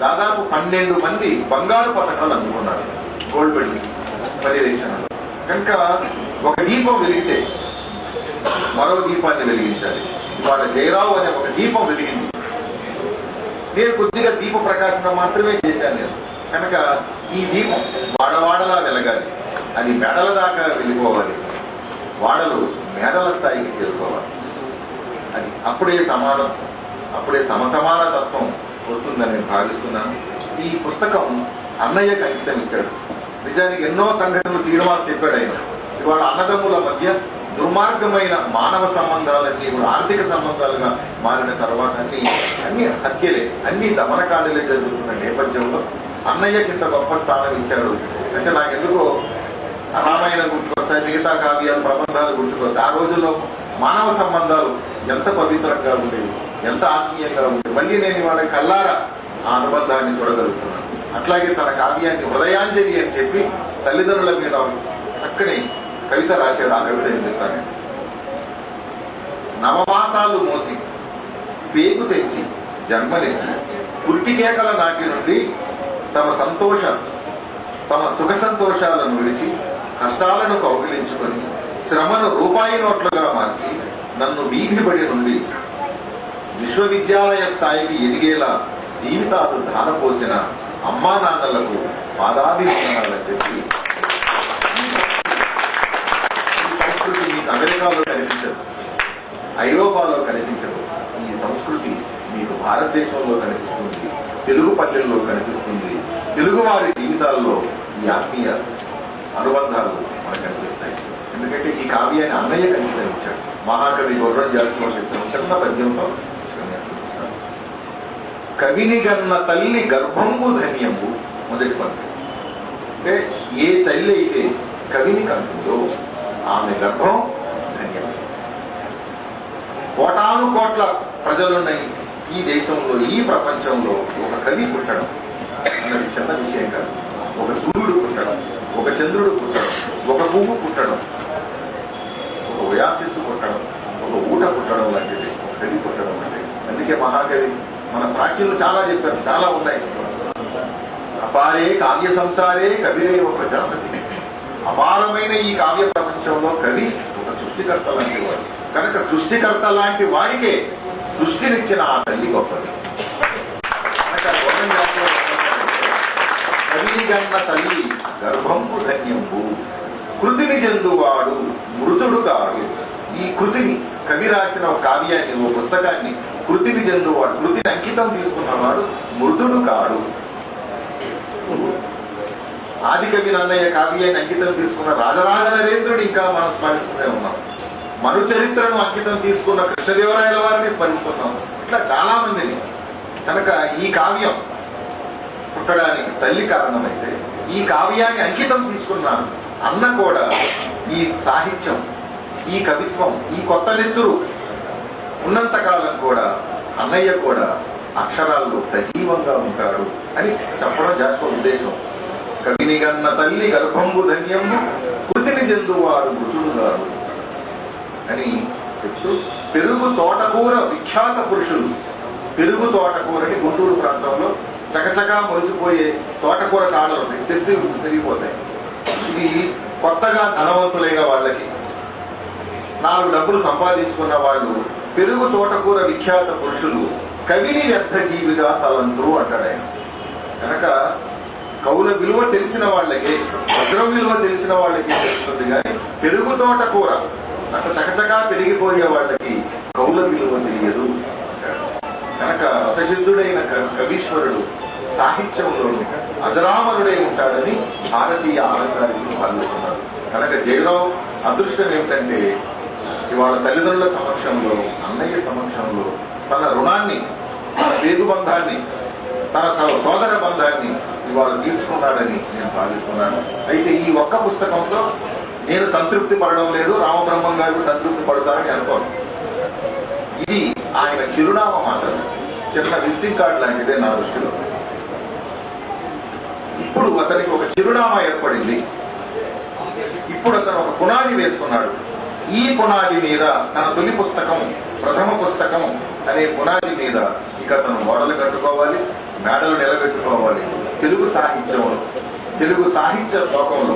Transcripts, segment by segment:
దాదాపు పన్నెండు మంది బంగారు పథకాలు అందుకున్నారు. గోల్డ్ మెడల్స్ పర్యవేక్షణలో. కనుక ఒక దీపం వెలిగితే మరో దీపాన్ని వెలిగించాలి. ఇవాళ జయరావు అనే ఒక దీపం వెలిగింది. నేను కొద్దిగా దీప ప్రకాశనం మాత్రమే చేశాను నేను. కనుక ఈ దీపం వాడవాడలా వెలగాలి. అది మెడల దాకా వెళ్ళిపోవాలి వాడలు మేడల స్థాయికి చేరుకోవాలి. అది అప్పుడే సమానం అప్పుడే సమసమాన తత్వం వస్తుందని నేను భావిస్తున్నాను ఈ పుస్తకం అన్నయ్యకు అంకితం ఇచ్చాడు. నిజానికి ఎన్నో సంఘటనలు శ్రీనివాస్ చెప్పాడు ఆయన. ఇవాళ అన్నదమ్ముల మధ్య దుర్మార్గమైన మానవ సంబంధాలన్నీ కూడా ఆర్థిక సంబంధాలుగా మారిన తర్వాత అన్ని అన్ని హత్యలే అన్ని దమనకాండలే జరుగుతున్న నేపథ్యంలో అన్నయ్యకి ఇంత గొప్ప స్థానం ఇచ్చాడు. అంటే నాకు ఎందుకో రామాయణం గుర్తుకొస్తాయి మిగతా కావ్యాలు ప్రబంధాలు గుర్తుకొస్తాయి. ఆ రోజుల్లో మానవ సంబంధాలు ఎంత పవిత్రంగా ఉండేవి. ఎంత ఆత్మీయంగా ఉంది మళ్ళీ నేను వాళ్ళ కల్లారా ఆ అనుబంధాన్ని చూడగలుగుతున్నాను. అట్లాగే తన కావ్యాన్ని హృదయాంజలి అని చెప్పి తల్లిదండ్రుల మీద చక్కని కవిత రాశాడు ఆ కవిత వినిపిస్తాను నవమాసాలు మోసి పేగు తెచ్చి జన్మనిచ్చి పుట్టికేకల నాటి నుండి తమ సంతోష తమ సుఖ సంతోషాలను విడిచి కష్టాలను కౌగిలించుకొని శ్రమను రూపాయి నోట్లుగా మార్చి నన్ను వీధి బడి నుండి విశ్వవిద్యాలయ స్థాయికి ఎదిగేలా జీవితాలు ధారపోసిన అమ్మా నాన్నలకు పాదాభివందనాలని చెప్పి ఈ సంస్కృతి మీకు అమెరికాలో కనిపించదు ఐరోపాలో కనిపించదు. ఈ సంస్కృతి మీకు భారతదేశంలో కనిపిస్తుంది తెలుగు పల్లెల్లో కనిపిస్తుంది. తెలుగు వారి జీవితాల్లో ఈ ఆత్మీయ అనుబంధాలు మనకు కనిపిస్తాయి. ఎందుకంటే ఈ కావ్యాన్ని అన్నయ్య కంకితమించాడు మహాకవి గౌరవం జాతీయ చిన్న పద్యం కావచ్చు కవినిగన్న తల్లి గర్భంబు ధన్యము మొదటి పంక్తి అంటే ఏ తల్లి అయితే కవిని కంటుందో ఆమె గర్భం ధన్యము. కోటాను కోట్ల ప్రజలున్నాయి. ఈ దేశంలో ఈ ప్రపంచంలో ఒక కవి పుట్టడం అన్నది చిన్న విషయం కాదు. ఒక సూర్యుడు పుట్టడం ఒక చంద్రుడు పుట్టడం ఒక పువ్వు పుట్టడం ఒక ఉయాసిస్సు పుట్టడం ఒక ఊట పుట్టడం లాంటిది ఒక కవి పుట్టడం లాంటిది అందుకే మహాకవి మన సాక్షులు చాలా చెప్పారు చాలా ఉన్నాయి. అపారే కావ్య సంసారే కవిరే ఒక జనపతి. అపారమైన ఈ కావ్య ప్రపంచంలో కవి ఒక సృష్టికర్త లాంటి వాడు. కనుక సృష్టికర్త లాంటి వాడికే సృష్టినిచ్చిన ఆ తల్లి గొప్పది. కవిని జన్మ తల్లి గర్భంపు ధన్యంపు కృతిని చెందువాడు మృతుడు కాడు ఈ కృతిని కవి రాసిన ఒక కావ్యాన్ని ఓ పుస్తకాన్ని కృతిని చెందువాడు కృతిని అంకితం తీసుకున్నవాడు మృదుడు కాడు. ఆది కవి నన్నయ్య కావ్యాన్ని అంకితం తీసుకున్న రాజరాజ నరేంద్రుడు ఇంకా మనం స్మరిస్తూనే ఉన్నాం. మను చరిత్రను అంకితం తీసుకున్న కృష్ణదేవరాయల వారిని స్మరిస్తున్నాం. ఇట్లా చాలా మందిని కనుక ఈ కావ్యం పుట్టడానికి తల్లి కారణమైతే ఈ కావ్యాన్ని అంకితం తీసుకున్న అన్న కూడా ఈ సాహిత్యం ఈ కవిత్వం ఈ కొత్త నెత్తురు ఉన్నంతకాలం కూడా అన్నయ్య కూడా అక్షరాల్లో సజీవంగా ఉంటాడు అని చెప్పడం జాస్వ ఉద్దేశం. కవిని గన్న తల్లి గర్భంబు ధన్యము కృతిని చెందువాడు మృతుడు గారు అని చెప్తూ పెరుగు తోటకూర విఖ్యాత పురుషులు. పెరుగు తోటకూరని గుంటూరు ప్రాంతంలో చకచకా మొలిసిపోయే తోటకూర కాడలు ఉంటాయి. పెరిగిపోతాయి. ఇది కొత్తగా ధనవంతులైన వాళ్ళకి నాలుగు డబ్బులు సంపాదించుకున్న వాళ్ళు పెరుగు తోటకూర విఖ్యాత పురుషులు కవిని వ్యర్థ జీవిగా తలంతురు అంటాడు ఆయన. కనుక కవుల విలువ తెలిసిన వాళ్ళకి వజ్రం విలువ తెలిసిన వాళ్ళకి తెలుస్తుంది కానీ పెరుగు తోటకూర అట్లా చకచకా పెరిగిపోయే వాళ్ళకి కవుల విలువ తెలియదు కనుక రససిద్ధుడైన కవీశ్వరుడు సాహిత్యంలో అజరామరుడై ఉంటాడని భారతీయ ఆనందానికి భావిస్తున్నారు కనుక జయరావు అదృష్టం ఏమిటంటే ఇవాళ తల్లిదండ్రుల సమక్షంలో అన్నయ్య సమక్షంలో తన రుణాన్ని తన పేగు బంధాన్ని తన సోదర బంధాన్ని ఇవాళ తీర్చుకున్నాడని నేను భావిస్తున్నాను. అయితే ఈ ఒక్క పుస్తకంతో నేను సంతృప్తి పడడం లేదు రామబ్రహ్మం గారు సంతృప్తి పడతారని అనుకోను. ఇది ఆయన చిరునామా మాత్రమే చిన్న విజిటింగ్ కార్డ్ లాంటిదే నా దృష్టిలో. ఇప్పుడు అతనికి ఒక చిరునామా ఏర్పడింది. ఇప్పుడు అతను ఒక పునాది వేసుకున్నాడు. ఈ పునాది మీద తన తొలి పుస్తకం ప్రథమ పుస్తకం అనే పునాది మీద ఇక తను ఓడలు కట్టుకోవాలి మేడలు నిలబెట్టుకోవాలి. తెలుగు సాహిత్యంలో తెలుగు సాహిత్య లోకంలో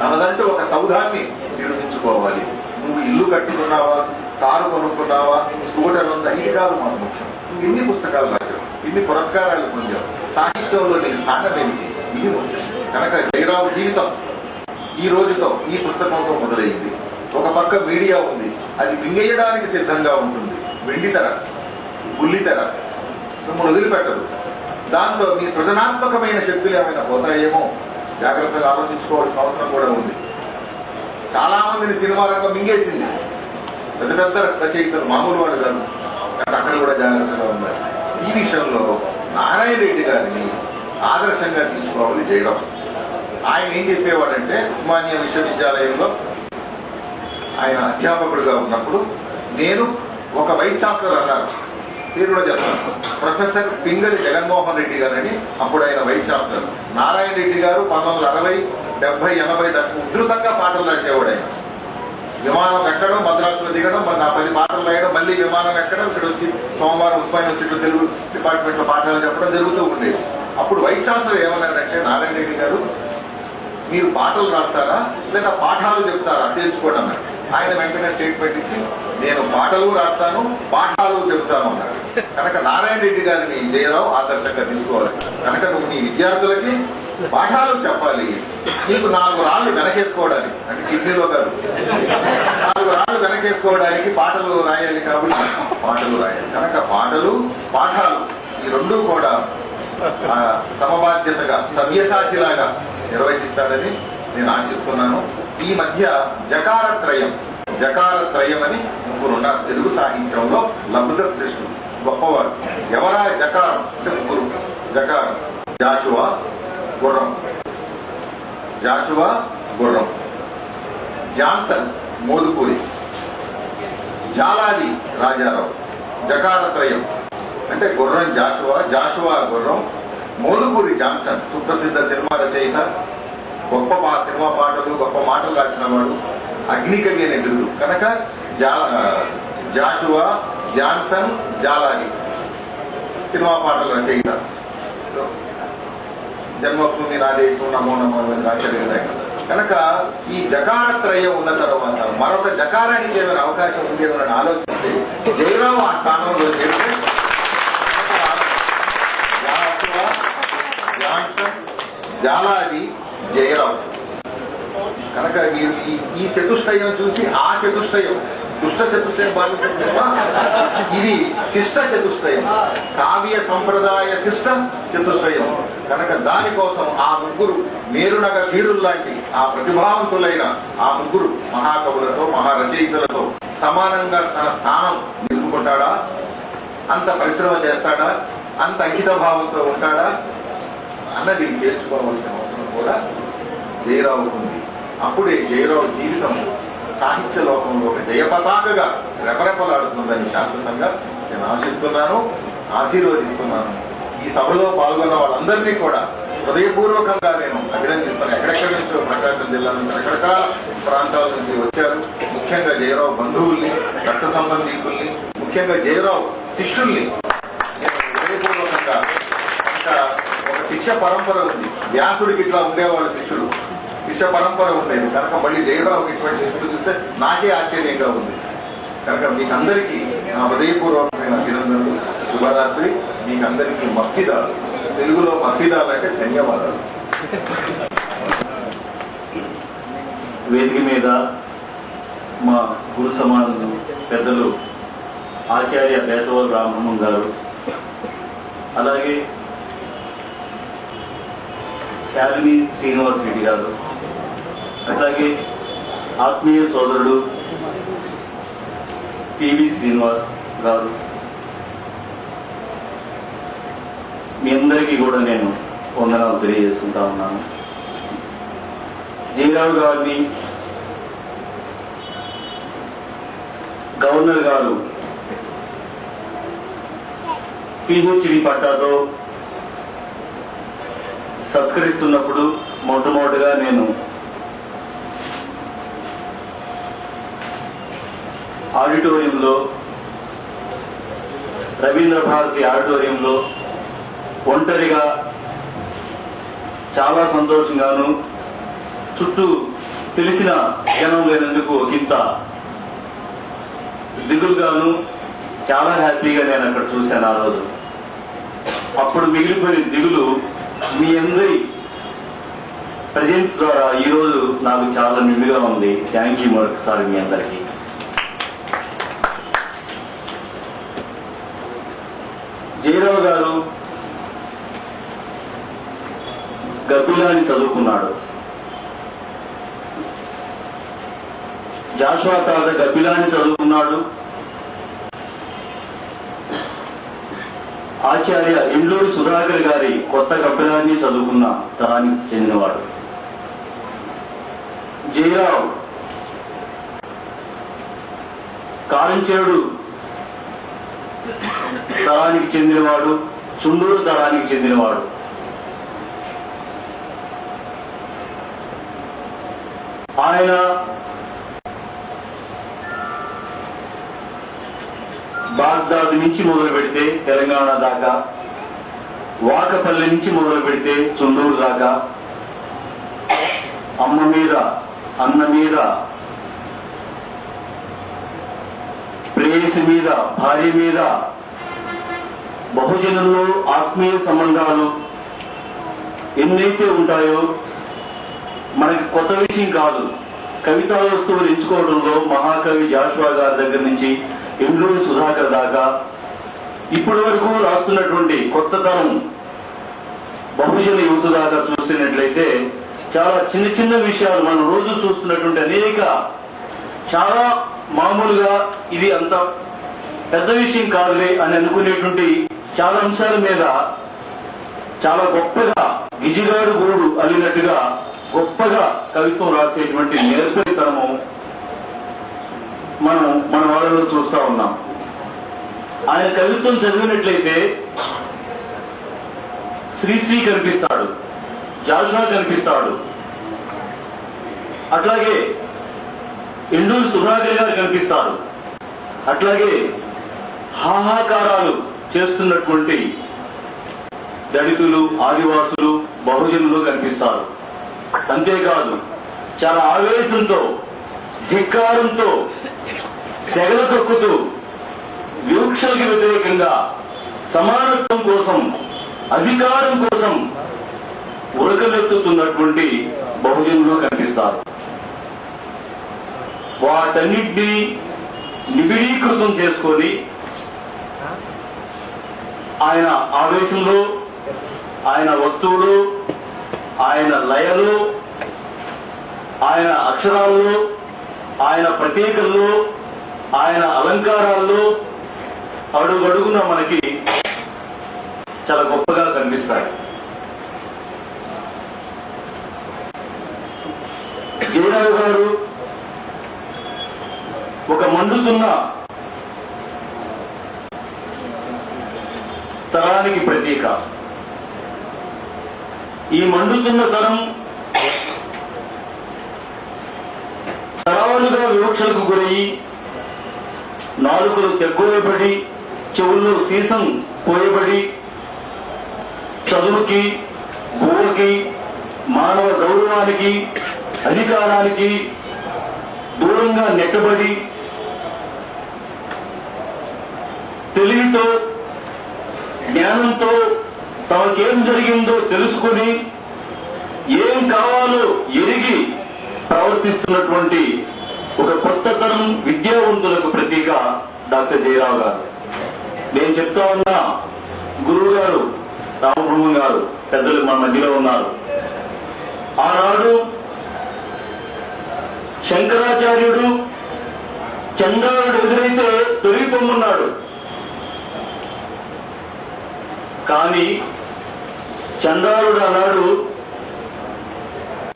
తనదంటూ ఒక సౌధాన్ని నిర్మించుకోవాలి నువ్వు ఇల్లు కట్టుకున్నావా కారు కొనుక్కున్నావా స్కూటర్ ఉందా ఇది కాదు ముఖ్యం. నువ్వు పుస్తకాలు రాశావు ఇన్ని పురస్కారాలు పొందావు సాహిత్యంలో నీ స్థానం ఏమిటి? ఇది ముఖ్యం. కనుక జయరావు జీవితం ఈ రోజుతో ఈ పుస్తకంతో మొదలైంది. ఒక పక్క మీడియా ఉంది. అది మింగేయడానికి సిద్ధంగా ఉంటుంది. వెండితెర బుల్లితెర మిమ్మల్ని వదిలిపెట్టదు. దాంతో మీ సృజనాత్మకమైన శక్తులు ఏమైనా పోతాయేమో జాగ్రత్తగా ఆలోచించుకోవాల్సిన అవసరం కూడా ఉంది. చాలా మందిని సినిమా రంగం మింగేసింది. పెద్ద పెద్ద రచయితలు మామూలు వాళ్ళు కాదు. అక్కడ కూడా జాగ్రత్తగా ఉన్నారు ఈ విషయంలో నారాయణ రెడ్డి గారిని ఆదర్శంగా తీసుకోవాలి జయరాం. ఆయన ఏం చెప్పేవాడంటే ఉస్మానియా విశ్వవిద్యాలయంలో ఆయన అధ్యాపకుడుగా ఉన్నప్పుడు నేను ఒక వైస్ ఛాన్సలర్ అన్నారు పేరు కూడా చెప్తాను ప్రొఫెసర్ పింగలి జగన్మోహన్ రెడ్డి గారని అప్పుడు ఆయన వైస్ ఛాన్సలర్. నారాయణ రెడ్డి గారు పంతొమ్మిది వందల అరవై డెబ్బై ఎనభై ఉధృతంగా పాటలు రాసేవాడు ఆయన. విమానం ఎక్కడం మద్రాసులో దిగడం మరి నా పది పాటలు రాయడం మళ్ళీ విమానం ఎక్కడం ఇక్కడ వచ్చి సోమవారం ఉస్మాన్ యూనివర్సిటీ తెలుగు డిపార్ట్మెంట్లో పాఠాలు చెప్పడం జరుగుతూ ఉండేది. అప్పుడు వైస్ ఛాన్సలర్ ఏమన్నారంటే నారాయణ రెడ్డి గారు మీరు పాటలు రాస్తారా? లేదా పాఠాలు చెప్తారా? తెలుసుకోవడం అంటే ఆయన వెంటనే స్టేట్మెంట్ ఇచ్చి నేను పాటలు రాస్తాను పాఠాలు చెబుతాను అన్నాడు. కనుక నారాయణ రెడ్డి గారిని జయరావు ఆదర్శంగా తీసుకోవాలి. కనుక నువ్వు నీ విద్యార్థులకి పాఠాలు చెప్పాలి. నీకు నాలుగు రాళ్ళు వెనకేసుకోవడానికి అంటే కిడ్నీలో కాదు. నాలుగు రాళ్ళు వెనకేసుకోవడానికి పాటలు రాయాలి కాబట్టి పాటలు రాయాలి. కనుక పాటలు పాఠాలు ఈ రెండు కూడా సమబాధ్యతగా సవ్యసాచిలాగా నిర్వహిస్తాడని నేను ఆశిస్తున్నాను. ఈ మధ్య జకారత్రయం జకారత్రయం అని ముగ్గురు ఉన్నారు తెలుగు సాహిత్యంలో లబ్ధ కృష్ణుడు గొప్పవాడు ఎవరా జకారం? అంటే ముగ్గురు. జకారం. జాషువా గుర్రం. జాషువా గుర్రం. జాన్సన్ మోదుకూరి. జాలాది రాజారావు. జకారత్రయం. అంటే గుర్రం జాషువా జాషువా గుర్రం. మోదుకూరి జాన్సన్ సుప్రసిద్ధ సినిమా రచయిత. గొప్ప మా సినిమా పాటలు గొప్ప మాటలు రాసిన వాడు అగ్నికవి అనే బిరుదు కనుక జా జాషువా జాన్సన్ జాలాది సినిమా పాటలు రచయిత. జన్మభూమి నా దేశం నమో నమో అని రాశాడు కదా కనుక ఈ జకారత్రయం ఉన్న తర్వాత మరొక జకారానికి ఏమైనా అవకాశం ఉంది అని ఆలోచిస్తే జయరావు ఆ స్థానంలో చేస్తే జాలాది జయరావు. కనుక మీరు ఈ ఈ చతుష్టయం చూసి ఆ చతుష్టయం దుష్ట చతుష్టయం బాధిస్తుందా ఇది శిష్ట చతుష్టయం కావ్య సంప్రదాయ శిష్ట చతుష్టయం. కనుక దానికోసం ఆ ముగ్గురు మేరునగ తీరుల్లాంటి ఆ ప్రతిభావంతులైన ఆ ముగ్గురు మహాకవులతో మహారచయితలతో సమానంగా తన స్థానం నిలుపుకుంటాడా? అంత పరిశ్రమ చేస్తాడా? అంత అంకిత భావంతో ఉంటాడా? అన్నది తెలుసుకోవాల్సిన అవసరం కూడా జయరావు ఉంది అప్పుడే జయరావు జీవితం సాహిత్య లోకంలో ఒక జయపతాకగా రెపరెపలాడుతుందని శాశ్వతంగా నేను ఆశిస్తున్నాను ఆశీర్వదిస్తున్నాను. ఈ సభలో పాల్గొన్న వాళ్ళందరినీ కూడా హృదయపూర్వకంగా నేను అభినందిస్తాను. ఎక్కడెక్కడి నుంచో ప్రకాశం జిల్లా నుంచి రకరకాల ప్రాంతాల నుంచి వచ్చారు. ముఖ్యంగా జయరావు బంధువుల్ని రక్త సంబంధీకుల్ని ముఖ్యంగా జయరావు శిష్యుల్ని హృదయపూర్వకంగా ఇంకా ఒక శిష్య పరంపర ఉంది. వ్యాసుడికి ఇట్లా ఉండేవాళ్ళు శిష్యుడు శిష్య పరంపర ఉండేది కనుక మళ్ళీ జయరావుకి ఇటువంటి శిష్యుడు చూస్తే నాకే ఆశ్చర్యంగా ఉంది. కనుక మీకందరికీ నా హృదయపూర్వకమైన అభినందనలు. శుభరాత్రి. మీకందరికీ మక్కిదాలు. తెలుగులో మక్కిదాలు అంటే ధన్యవాదాలు. వేదిక మీద మా గురు సమానులు పెద్దలు ఆచార్య బేతవల్ రామమోహన్ గారు అలాగే శాలిని శ్రీనివాస్ రెడ్డి గారు అట్లాగే ఆత్మీయ సోదరుడు పివి శ్రీనివాస్ గారు. మీ అందరికీ కూడా నేను వందనాలు తెలియజేసుకుంటా ఉన్నాను. జయరావు గారిని గవర్నర్ గారు పిహెచ్డి పట్టాతో సత్కరిస్తున్నప్పుడు మొట్టమొదటిగా నేను ఆడిటోరియంలో రవీంద్ర భారతి ఆడిటోరియంలో ఒంటరిగా చాలా సంతోషంగాను చుట్టూ తెలిసిన జనం లేనందుకు ఒకంత దిగులుగాను చాలా హ్యాపీగా నేను అక్కడ చూశాను ఆ రోజు. అప్పుడు మిగిలిపోయిన దిగులు మీ అందరి ప్రజెన్స్ ద్వారా ఈరోజు నాకు చాలా నిండుగా ఉంది. థ్యాంక్ యూ మరొకసారి మీ అందరికీ. జయరావు గారు గబ్బిలాని చదువుకున్నాడు. జాషువా తాత గబ్బిలాని చదువుకున్నాడు. ఆచార్య ఇండూరు సుధాకర్ గారి కొత్త గబ్బిలాన్ని చదువుకున్న తరానికి చెందినవాడు. జయరావు కారంచేడు దళానికి చెందినవాడు చుండూరు దళానికి చెందినవాడు. ఆయన బాగ్దాద్ నుంచి మొదలు పెడితే తెలంగాణ దాకా వాకపల్లి నుంచి మొదలు పెడితే చుండూరు దాకా అమ్మ మీద అన్న మీద ప్రేయసి మీద భార్య మీద బహుజనుల్లో ఆత్మీయ సంబంధాలు ఎన్నైతే ఉంటాయో మనకి కొత్త విషయం కాదు. కవితా వస్తువులు ఎంచుకోవడంలో మహాకవి జాషువా గారి దగ్గర నుంచి ఎండ్లూరి సుధాకర్ దాకా ఇప్పటి వరకు రాస్తున్నటువంటి కొత్త తరం బహుజన యువత దాకా చూస్తున్నట్లయితే చాలా చిన్న చిన్న విషయాలు మనం రోజు చూస్తున్నటువంటి అనేక చాలా మామూలుగా ఇది అంత పెద్ద విషయం కాదులే అని అనుకునేటువంటి చాలా అంశాల మీద చాలా గొప్పగా గిజిగాడు గూడు అల్లినట్టుగా గొప్పగా కవిత్వం రాసేటువంటి నేర్పరితనము మనం మన వాళ్ళలో చూస్తా ఉన్నాం. ఆయన కవిత్వం చదివినట్లయితే శ్రీశ్రీ కనిపిస్తాడు జాషువా కనిపిస్తాడు. అట్లాగే ఎండూరు సుధాకర్ గారు కనిపిస్తారు. అట్లాగే హాహాకారాలు చేస్తున్నటువంటి దళితులు ఆదివాసులు బహుజనులు కనిపిస్తారు. అంతేకాదు చాలా ఆవేశంతో ధిక్కారంతో సెగల తొక్కుతూ వివక్షలకి వ్యతిరేకంగా సమానత్వం కోసం అధికారం కోసం ఉరకలెత్తుతున్నటువంటి బహుజనులు కనిపిస్తారు. వాటన్నిటినీ నిబిడీకృతం చేసుకొని ఆయన ఆవేశంలో ఆయన వస్తువులు ఆయన లయలు ఆయన అక్షరాల్లో ఆయన ప్రత్యేకల్లో ఆయన అలంకారాల్లో అడుగడుగున మనకి చాలా గొప్పగా కనిపిస్తాయి. జయరావు గారు ఒక మండుతున్న తరానికి ఈ మండుతున్న తరం తరాలుగా వివక్షలకు గురయ్యి నాలుకలు తెగ్గోయబడి చెవుల్లో సీసం పోయబడి చదువుకి భూమికి మానవ గౌరవానికి అధికారానికి దూరంగా నెట్టబడి తెలివితో జ్ఞానంతో తమకేం జరిగిందో తెలుసుకొని ఏం కావాలో ఎరిగి ప్రవర్తిస్తున్నటువంటి ఒక కొత్త తరం విద్యావంతులకు ప్రతీక డాక్టర్ జయరావు గారు. నేను చెప్తా ఉన్నా గురువు గారు రామబ్రహ్మ గారు పెద్దలు మన మధ్యలో ఉన్నారు. ఆనాడు శంకరాచార్యుడు చంద్రారుడు ఎదురైతే తొలిపొమ్మున్నాడు కానీ చంద్రారుడు అన్నాడు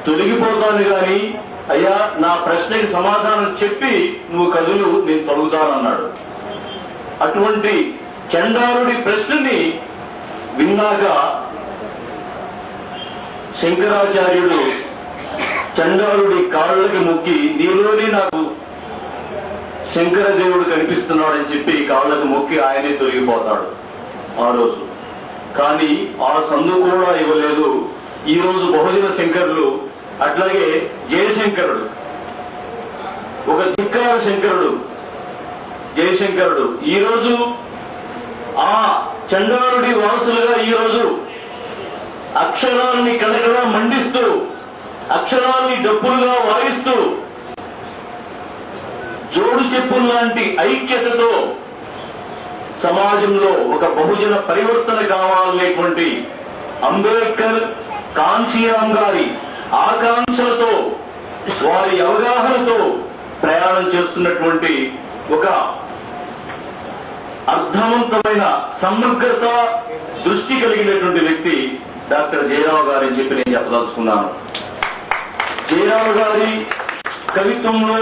తొలగిపోతాను గాని అయ్యా నా ప్రశ్నకి సమాధానం చెప్పి నువ్వు కదులు నేను తొలుగుతానన్నాడు. అటువంటి చండారుడి ప్రశ్నని విన్నాక శంకరాచార్యుడు చండాలుడి కాళ్ళకి మొక్కి నీలోనే నాకు శంకర దేవుడు కనిపిస్తున్నాడని చెప్పి కాళ్ళకు మొక్కి ఆయనే తొలగిపోతాడు. ఆ రోజు కానీ ఆ సందు కూడా ఇవ్వలేదు. ఈ రోజు బహుజన శంకరులు అట్లాగే జయశంకరుడు. ఒక ధిక్కార శంకరుడు జయశంకరుడు. ఈ రోజు ఆ చండారుడి వారసులుగా ఈ రోజు అక్షరాల్ని కడకడ మండిస్తూ అక్షరాల్ని డప్పులుగా వాయిస్తూ జోడు చెప్పుల్లాంటి ఐక్యతతో సమాజంలో ఒక బహుజన పరివర్తన కావాలనేటువంటి అంబేద్కర్ కాంశీరామ్ గారి ఆకాంక్షలతో వారి అవగాహనతో ప్రయాణం చేస్తున్నటువంటి ఒక అర్థవంతమైన సమగ్రత దృష్టి కలిగినటువంటి వ్యక్తి డాక్టర్ జయరావు గారని చెప్పి నేను చెప్పదలుచుకున్నాను. జయరావు గారి కవిత్వంలో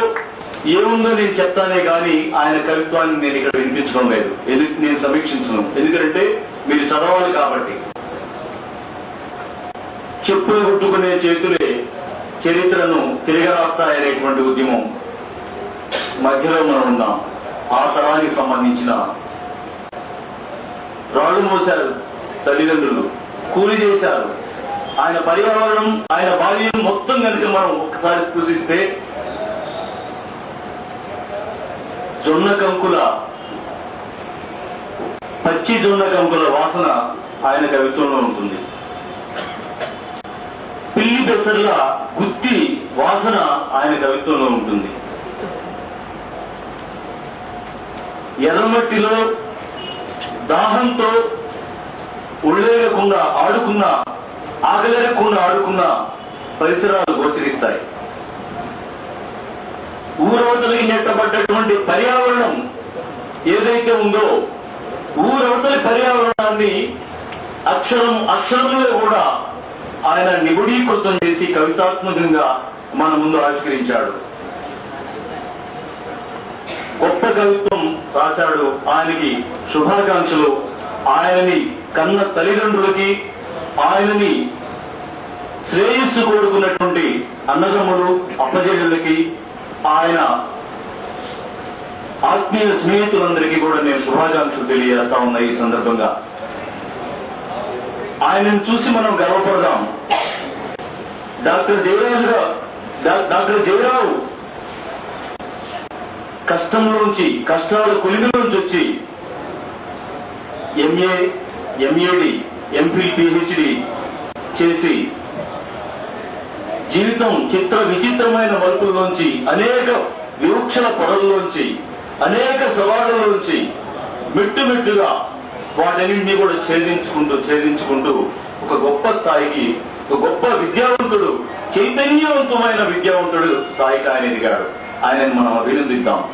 ఏముందో నేను చెప్తానే కానీ ఆయన కవిత్వాన్ని నేను ఇక్కడ వినిపించడం లేదు. ఎందుకు నేను సమీక్షించను. ఎందుకంటే మీరు చదవాలి కాబట్టి. చెప్పులు కుట్టుకునే చేతులే చరిత్రను తిరగరాస్తాయనేటువంటి ఉద్యమం మధ్యలో మనం ఉన్నాం ఆ తరానికి సంబంధించిన రాళ్ళు మోశారు తల్లిదండ్రులు కూలి చేశారు. ఆయన పర్యావరణం ఆయన బాల్యం మొత్తం కనుక మనం ఒక్కసారి స్పృశిస్తే జొన్న కంకుల పచ్చి జొన్న కంకుల వాసన ఆయన కవిత్వంలో ఉంటుంది. పిల్లి బెసర్ల గుత్తి వాసన ఆయన కవిత్వంలో ఉంటుంది. ఎర్రమట్టిలో దాహంతో ఉళ్ళేయకుండా ఆడుకున్న ఆకలేకుండా ఆడుకున్న పరిసరాలు గోచరిస్తాయి. ఊరవతలికి నెట్టబడ్డటువంటి పర్యావరణం ఏదైతే ఉందో ఊరవతలి పర్యావరణాన్ని అక్షరం అక్షరంలో కూడా ఆయన నిగుడీకృతం చేసి కవితాత్మకంగా మన ముందు ఆవిష్కరించాడు. గొప్ప కవిత్వం రాశాడు ఆయనకి శుభాకాంక్షలు. ఆయనని కన్న తల్లిదండ్రులకి ఆయనని శ్రేయస్సు కోరుకున్నటువంటి అన్నదమ్ములు అప్పజల్లులకి ఆయన ఆత్మీయ స్నేహితులందరికీ కూడా నేను శుభాకాంక్షలు తెలియజేస్తా ఉన్నా ఈ సందర్భంగా. ఆయనను చూసి మనం గర్వపడదాం. డాక్టర్ జయరాజు డాక్టర్ జయరావు కష్టంలోంచి కష్టాల కొలిమిలోంచి వచ్చి ఎంఏ ఎంఏడి ఎంఫిల్ పిహెచ్డి చేసి జీవితం చిత్ర విచిత్రమైన మలుపుల్లోంచి అనేక వివక్షల పొడల్లోంచి అనేక సవాళ్ళలోంచి మెట్టుమెట్టుగా వాటన్నింటినీ కూడా ఛేదించుకుంటూ ఛేదించుకుంటూ ఒక గొప్ప స్థాయికి ఒక గొప్ప విద్యావంతుడు చైతన్యవంతమైన విద్యావంతుడు స్థాయికి ఆయన ఎదిగాడు. ఆయనను మనం అభినందిద్దాం.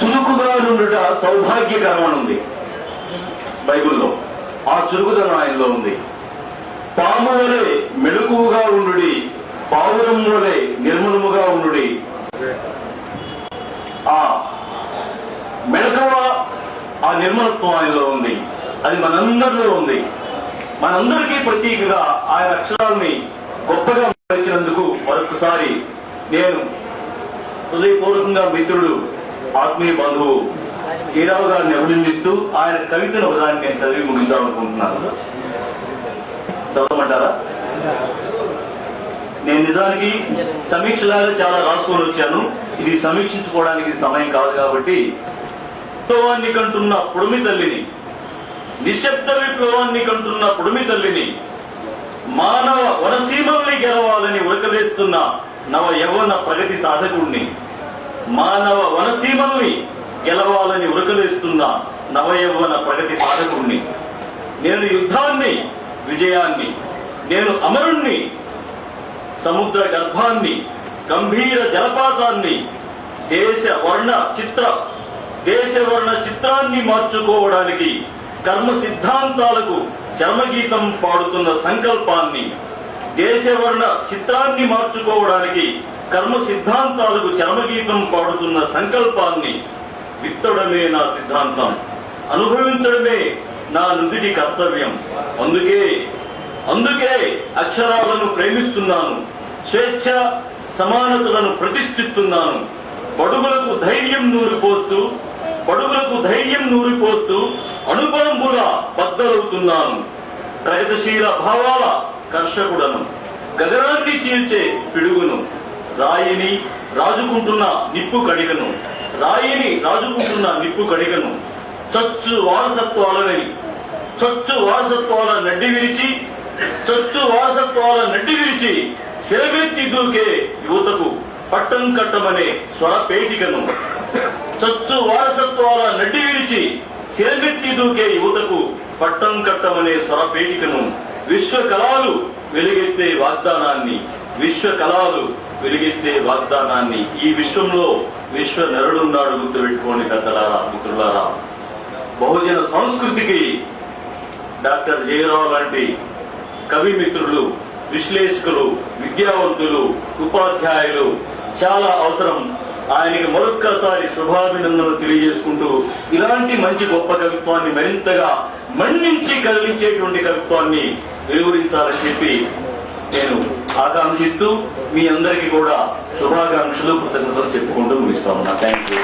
చురుకుగా ఉండుట సౌభాగ్యకరం అని ఉంది బైబిల్లో. ఆ చురుకుదనం ఆయనలో ఉంది. పాము వలె మెలకువగా ఉండుడి పావురం వలె నిర్మలముగా ఉండుడి. ఆ మెళకువ ఆ నిర్మలత్వం ఆయనలో ఉంది. అది మనందరిలో ఉంది. మనందరికీ ప్రతీకగా ఆయన అక్షరాల్ని గొప్పగా మలిచినందుకు మరొకసారి నేను హృదయపూర్వకంగా మిత్రుడు ఆత్మీయ బంధువు హీరావు గారిని అభినందిస్తూ ఆయన కవితను ఒకదాన్ని నేను చదివి ముగిద్దాం అనుకుంటున్నాను చదవమంటారా? నేను నిజానికి సమీక్షలాగా చాలా రాసుకొని వచ్చాను. ఇది సమీక్షించుకోవడానికి సమయం కాదు కాబట్టి విప్లవాన్ని కంటున్న పుడుమి తల్లిని నిశ్శబ్ద విప్లవాన్ని కంటున్న పుడుమి తల్లిని మానవ వనసీమల్ని గెలవాలని ఉరకలేస్తున్న నవ యవన ప్రగతి సాధకుడిని మానవ వనసీమల్ని గెలవాలని ఉరకలేస్తున్న నవయవ్వన ప్రగతి సాధకుడిని నేను యుద్ధాన్ని విజయాన్ని నేను అమరుణ్ణి సముద్ర గర్భాన్ని గంభీర జలపాతాన్ని దేశ వర్ణ చిత్ర దేశ వర్ణ చిత్రాన్ని మార్చుకోవడానికి కర్మ సిద్ధాంతాలకు చర్మగీతం పాడుతున్న సంకల్పాన్ని దేశవర్ణ చిత్రాన్ని మార్చుకోవడానికి కర్మ సిద్ధాంతాలకు చర్మగీతం పాడుతున్న సంకల్పాన్ని విత్తడమే నా సిద్ధాంతం. అనుభవించడమే నా నుదిటి కర్తవ్యం. అందుకే అందుకే అక్షరాలను ప్రేమిస్తున్నాను. స్వేచ్ఛ సమానతలను ప్రతిష్ఠిస్తున్నాను. బడుగులకు ధైర్యం నూరిపోస్తూ బడుగులకు ధైర్యం నూరిపోస్తూ అణుబాంబుల బద్దలవుతున్నాను. ప్రగతిశీల భావాల కర్షకుడను గగనాన్ని చీల్చే పిడుగును రాయిని రాజుకుంటున్న నిప్పు కడిగను రాయిని రాజుకుంటున్న నిప్పు కడిగను చచ్చు వారసత్వాలని చొచ్చు వారసత్వాల నడ్డి విరిచి చొచ్చు వారసత్వాల నడ్డి విరిచి శిరమెత్తి దూకే యువతకు పట్టం కట్టమనే స్వరపేటికను. చచ్చు వారసత్వాల నడ్డి విరిచి శిరమెత్తి దూకే యువతకు పట్టం కట్టమనే స్వరపేటికను. విశ్వ కళాలు వెలుగెత్తే వాగ్దానాన్ని విశ్వ కళాలు వెలుగెత్తే వాగ్దానాన్ని ఈ విశ్వంలో విశ్వ నరుడున్నాడు గుర్తుపెట్టుకోండి కథలారా మిత్రులారా. బహుజన సంస్కృతికి డాక్టర్ జయరావు లాంటి కవి మిత్రులు విశ్లేషకులు విద్యావంతులు ఉపాధ్యాయులు చాలా అవసరం. ఆయనకి మరొక్కసారి శుభాభినందనలు తెలియజేసుకుంటూ ఇలాంటి మంచి గొప్ప కవిత్వాన్ని మరింతగా మన్నించి కదిలించేటువంటి కవిత్వాన్ని వెలువరించాలని చెప్పి నేను ఆకాంక్షిస్తూ మీ అందరికీ కూడా శుభాకాంక్షలు కృతజ్ఞతలు చెప్పుకుంటూ ముగిస్తా ఉన్నా. Thank you